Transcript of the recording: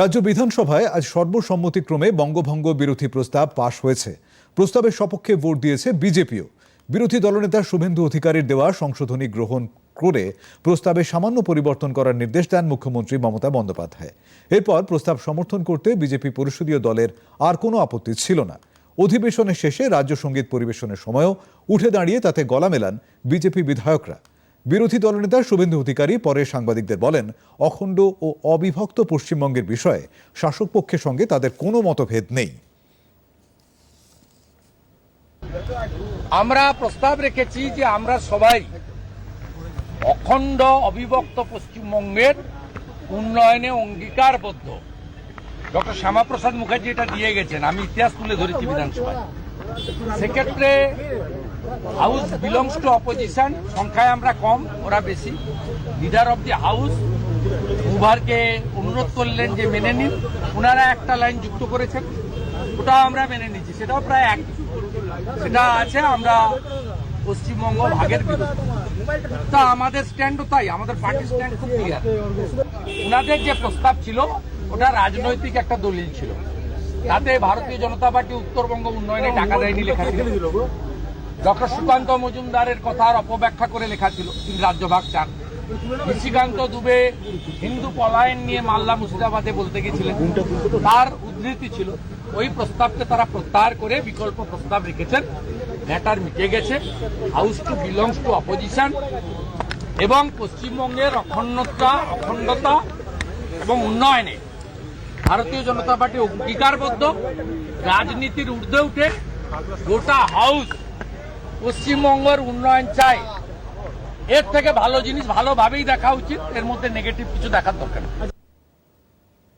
রাজ্য বিধানসভায় আজ সর্বসম্মতিক্রমে বঙ্গভঙ্গ বিরোধী প্রস্তাব পাশ হয়েছে। প্রস্তাবের সপক্ষে ভোট দিয়েছে বিজেপিও। বিরোধী দলনেতা শুভেন্দু অধিকারীর দেওয়া সংশোধনী গ্রহণ করে প্রস্তাবে সামান্য পরিবর্তন করার নির্দেশ দেন মুখ্যমন্ত্রী মমতা বন্দ্যোপাধ্যায়। এরপর প্রস্তাব সমর্থন করতে বিজেপি পরিষদীয় দলের আর কোনো আপত্তি ছিল না। অধিবেশনের শেষে রাজ্য সংগীত পরিবেশনের সময়ও উঠে দাঁড়িয়ে তাতে গলা মেলান বিজেপি বিধায়করা। বিরোধী দলনেতা শুভেন্দু অধিকারী পরে সাংবাদিকদের বলেন, অখণ্ড ও অবিভক্ত পশ্চিমবঙ্গের বিষয়ে শাসক পক্ষের সঙ্গে তাদের কোনো মতভেদ নেই। আমরা প্রস্তাব রেখেছি যে আমরা সবাই অখণ্ড, অবিভক্ত পশ্চিমবঙ্গের উন্নয়নে অঙ্গীকারবদ্ধ। ডক্টর শ্যামাপ্রসাদ মুখার্জি এটা দিয়ে গেছেন, আমি ইতিহাস তুলে ধরেছি বিধানসভায়। সেক্ষেত্রে হাউস বিলংস টু অপোজিশন সংখ্যায় আমরা কম, ওরা বেশি। লিডার অব দি হাউস উভারকে অনুরোধ করলেন যে মেনে নিন। ওনারা একটা লাইন যুক্ত করেছেন। ওটাও আমরা মেনে নিচ্ছি সেটাও প্রায় এক। সেটা আছে, আমরা পশ্চিমবঙ্গ ভাগের তা আমাদের স্ট্যান্ডও তাই। আমাদের পার্টির স্ট্যান্ড খুব ক্লিয়ার ওনাদের যে প্রস্তাব ছিল, ওটা রাজনৈতিক একটা দলিল ছিল। তাতে ভারতীয় জনতা পার্টি উত্তরবঙ্গ উন্নয়নে টাকা দেয়নি লেখা ছিল। ডক্টর সুকান্ত মজুমদারের কথার অপব্যাখ্যা করে লেখা ছিল তিনি রাজ্যভাগ চান। নিশিকান্ত দুবে হিন্দু পলায়ন নিয়ে মাল্লা মুর্শিদাবাদে বলতে গেছিলেন। তার উদ্ধৃতি ছিল, ওই প্রস্তাবকে তারা প্রত্যাহার করে বিকল্প প্রস্তাব রেখেছেন। ম্যাটার মিটে গেছে, house to belongs to opposition এবং পশ্চিমবঙ্গের অখণ্ডতা অখণ্ডতা এবং উন্নয়নে ভারতীয় জনতা পার্টি অঙ্গীকারবদ্ধ। রাজনীতির ঊর্ধ্বে উঠে গোটা হাউস পশ্চিমবঙ্গের উন্নয়ন চাই এর থেকে ভালো জিনিস ভালোভাবেই দেখা উচিত এর মধ্যে নেগেটিভ কিছু দেখার দরকার।